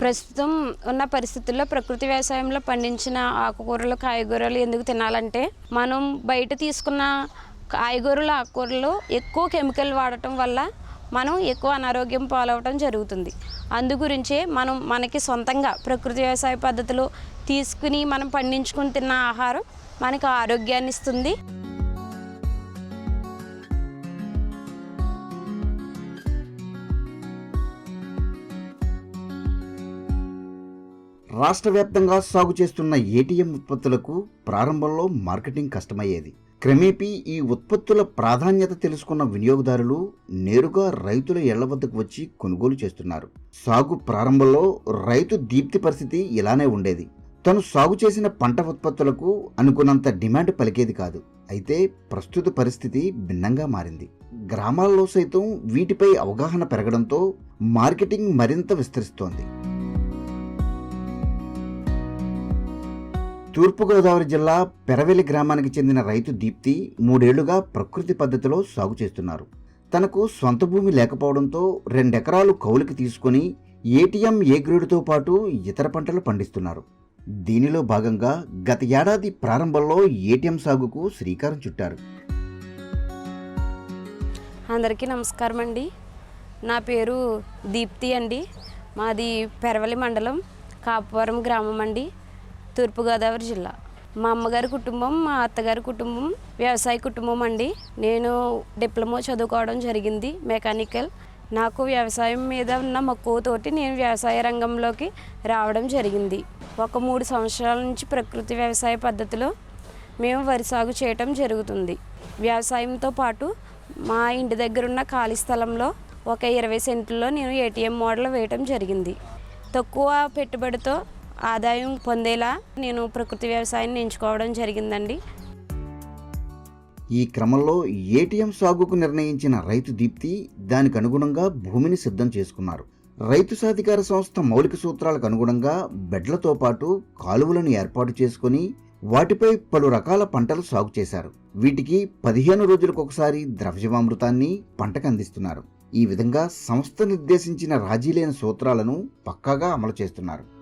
ప్రస్తుతం ఉన్న పరిస్థితుల్లో ప్రకృతి వ్యవసాయంలో పండించిన ఆకుకూరలు కాయగూరలు ఎందుకు తినాలంటే మనం బయట తీసుకున్న కాయగూరలు ఆకుకూరలు ఎక్కువ కెమికల్ వాడటం వల్ల మనం ఎక్కువ అనారోగ్యం పాలవటం జరుగుతుంది. అందు గురించే మనం మనకి సొంతంగా ప్రకృతి వ్యవసాయ పద్ధతులు తీసుకుని మనం పండించుకుని తిన్న ఆహారం మనకు ఆరోగ్యాన్ని ఇస్తుంది. రాష్ట్ర వ్యాప్తంగా సాగు చేస్తున్న ఏటీఎం ఉత్పత్తులకు ప్రారంభంలో మార్కెటింగ్ కష్టమయ్యేది. క్రమేపీ ఈ ఉత్పత్తుల ప్రాధాన్యత తెలుసుకున్న వినియోగదారులు నేరుగా రైతుల ఇళ్ళ వద్దకు వచ్చి కొనుగోలు చేస్తున్నారు. సాగు ప్రారంభంలో రైతు దీప్తి పరిస్థితి ఇలానే ఉండేది. తను సాగు చేసిన పంట ఉత్పత్తులకు అనుకున్నంత డిమాండ్ పలికేది కాదు. అయితే ప్రస్తుత పరిస్థితి భిన్నంగా మారింది. గ్రామాల్లో సైతం వీటిపై అవగాహన పెరగడంతో మార్కెటింగ్ మరింత విస్తరిస్తోంది. తూర్పుగోదావరి జిల్లా పెరవెలి గ్రామానికి చెందిన రైతు దీప్తి మూడేళ్ళుగా ప్రకృతి పద్ధతిలో సాగు చేస్తున్నారు. తనకు సొంత భూమి లేకపోవడంతో రెండెకరాలు కౌలుకి తీసుకొని ఏటీఎం ఏ గ్రేడుతో పాటు ఇతర పంటలు పండిస్తున్నారు. దీనిలో భాగంగా గత ఏడాది ప్రారంభంలో ఏటీఎం సాగుకు శ్రీకారం చుట్టారు. అందరికీ నమస్కారం అండి. నా పేరు దీప్తి అండి. మాది పెరవలి మండలం కాపవరం గ్రామం అండి. తూర్పుగోదావరి జిల్లా. మా అమ్మగారి కుటుంబం మా అత్తగారి కుటుంబం వ్యవసాయ కుటుంబం అండి. నేను డిప్లొమా చదువుకోవడం జరిగింది మెకానికల్. నాకు వ్యవసాయం మీద ఉన్న మక్కువతోటి నేను వ్యవసాయ రంగంలోకి రావడం జరిగింది. ఒక మూడు సంవత్సరాల నుంచి ప్రకృతి వ్యవసాయ పద్ధతిలో మేము వరి సాగు చేయటం జరుగుతుంది. వ్యవసాయంతో పాటు మా ఇంటి దగ్గర ఉన్న ఖాళీ స్థలంలో ఒక ఇరవై సెంట్లలో నేను ఏటీఎం మోడల్ వేయటం జరిగింది. తక్కువ పెట్టుబడితో ఆదాయం పొందేలా నేను ప్రకృతి వ్యవసాయాన్ని ఎంచుకోవడం జరిగిందండి. ఈ క్రమంలో ఏటీఎం సాగుకు నిర్ణయించిన రైతు దీప్తి దానికి అనుగుణంగా భూమిని సిద్ధం చేసుకున్నారు. రైతు సాధికార సంస్థ మౌలిక సూత్రాలకు అనుగుణంగా బెడ్లతో పాటు కాలువలను ఏర్పాటు చేసుకొని వాటిపై పలు రకాల పంటలు సాగు చేశారు. వీటికి పదిహేను రోజులకు ఒకసారి ద్రవ్యమామృతాన్ని పంటకు అందిస్తున్నారు. ఈ విధంగా సంస్థ నిర్దేశించిన రాజీ లేని సూత్రాలను పక్కాగా అమలు చేస్తున్నారు.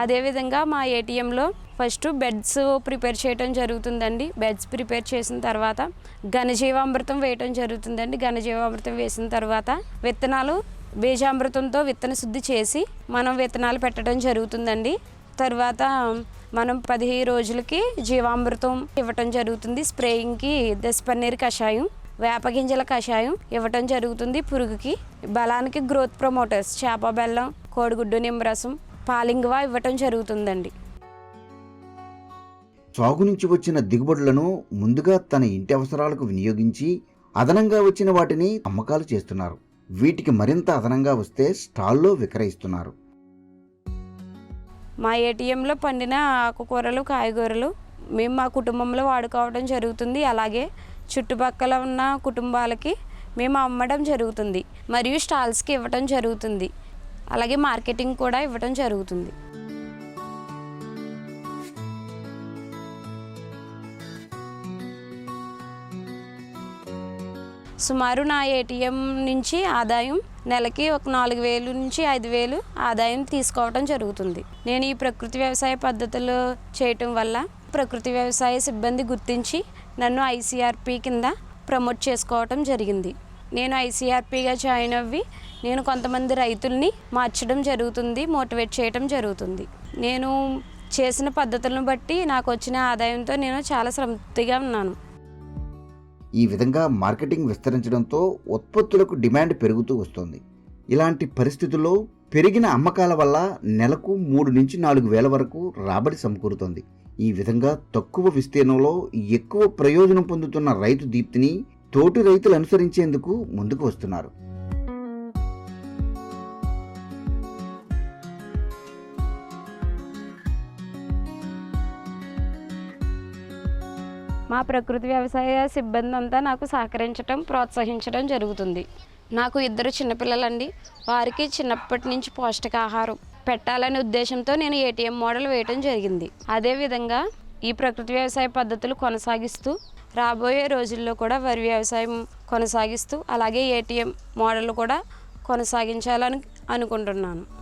అదేవిధంగా మా ఏటీఎంలో ఫస్ట్ బెడ్స్ ప్రిపేర్ చేయడం జరుగుతుందండి. బెడ్స్ ప్రిపేర్ చేసిన తర్వాత ఘనజీవామృతం వేయటం జరుగుతుందండి. ఘనజీవామృతం వేసిన తర్వాత విత్తనాలు బీజామృతంతో విత్తన శుద్ధి చేసి మనం విత్తనాలు పెట్టడం జరుగుతుందండి. తర్వాత మనం పదిహేను రోజులకి జీవామృతం ఇవ్వటం జరుగుతుంది. స్ప్రేయింగ్కి దశపన్నీరు కషాయం వేపగింజల కషాయం ఇవ్వటం జరుగుతుంది పురుగుకి. బలానికి గ్రోత్ ప్రమోటర్స్ చేప బెల్లం కోడిగుడ్డు నిమ్మరసం పాలింగువా ఇవ్వటం జరుగుతుందండి. సాగు నుంచి వచ్చిన దిగుబడులను ముందుగా తన ఇంటి అవసరాలకు వినియోగించి అదనంగా వచ్చిన వాటిని అమ్మకాలు చేస్తున్నారు. వీటికి మరింత అదనంగా వస్తే స్టాల్లో విక్రయిస్తున్నారు. మా ఏటీఎంలో పండిన ఆకుకూరలు కాయగూరలు మేము మా కుటుంబంలో వాడుకోవడం జరుగుతుంది. అలాగే చుట్టుపక్కల ఉన్న కుటుంబాలకి మేము అమ్మడం జరుగుతుంది. మరియు స్టాల్స్కి ఇవ్వటం జరుగుతుంది. అలాగే మార్కెటింగ్ కూడా ఇవ్వటం జరుగుతుంది. సుమారు నా ఏటీఎం నుంచి ఆదాయం నెలకి ఒక నాలుగు వేలు నుంచి ఐదు వేలు ఆదాయం తీసుకోవటం జరుగుతుంది. నేను ఈ ప్రకృతి వ్యవసాయ పద్ధతులు చేయటం వల్ల ప్రకృతి వ్యవసాయ సిబ్బంది గుర్తించి నన్ను ఐసీఆర్పి కింద ప్రమోట్ చేసుకోవటం జరిగింది. నేను ఐసీఆర్పీగా జాయిన్ అవ్వి నేను కొంతమంది రైతుల్ని మార్చడం జరుగుతుంది మోటివేట్ చేయడం జరుగుతుంది. నేను చేసిన పద్ధతులను బట్టి నాకు వచ్చిన ఆదాయంతో నేను చాలా సంతృప్తిగా ఉన్నాను. ఈ విధంగా మార్కెటింగ్ విస్తరించడంతో ఉత్పత్తులకు డిమాండ్ పెరుగుతూ వస్తుంది. ఇలాంటి పరిస్థితుల్లో పెరిగిన అమ్మకాల వల్ల నెలకు మూడు నుంచి నాలుగు వేల వరకు రాబడి సమకూరుతుంది. ఈ విధంగా తక్కువ విస్తీర్ణంలో ఎక్కువ ప్రయోజనం పొందుతున్న రైతు దీప్తిని తోటి రైతులు అనుసరించేందుకు ముందుకు వస్తున్నారు. మా ప్రకృతి వ్యవసాయ సిబ్బంది అంతా నాకు సహకరించడం ప్రోత్సహించడం జరుగుతుంది. నాకు ఇద్దరు చిన్నపిల్లలండి. వారికి చిన్నప్పటి నుంచి పౌష్టికాహారం పెట్టాలనే ఉద్దేశంతో నేను ఏటీఎం మోడల్ వేయటం జరిగింది. అదేవిధంగా ఈ ప్రకృతి వ్యవసాయ పద్ధతులు కొనసాగిస్తూ రాబోయే రోజుల్లో కూడా వరి వ్యవసాయం కొనసాగిస్తూ అలాగే ఏటీఎం మోడల్ కూడా కొనసాగించాలని అనుకుంటున్నాను.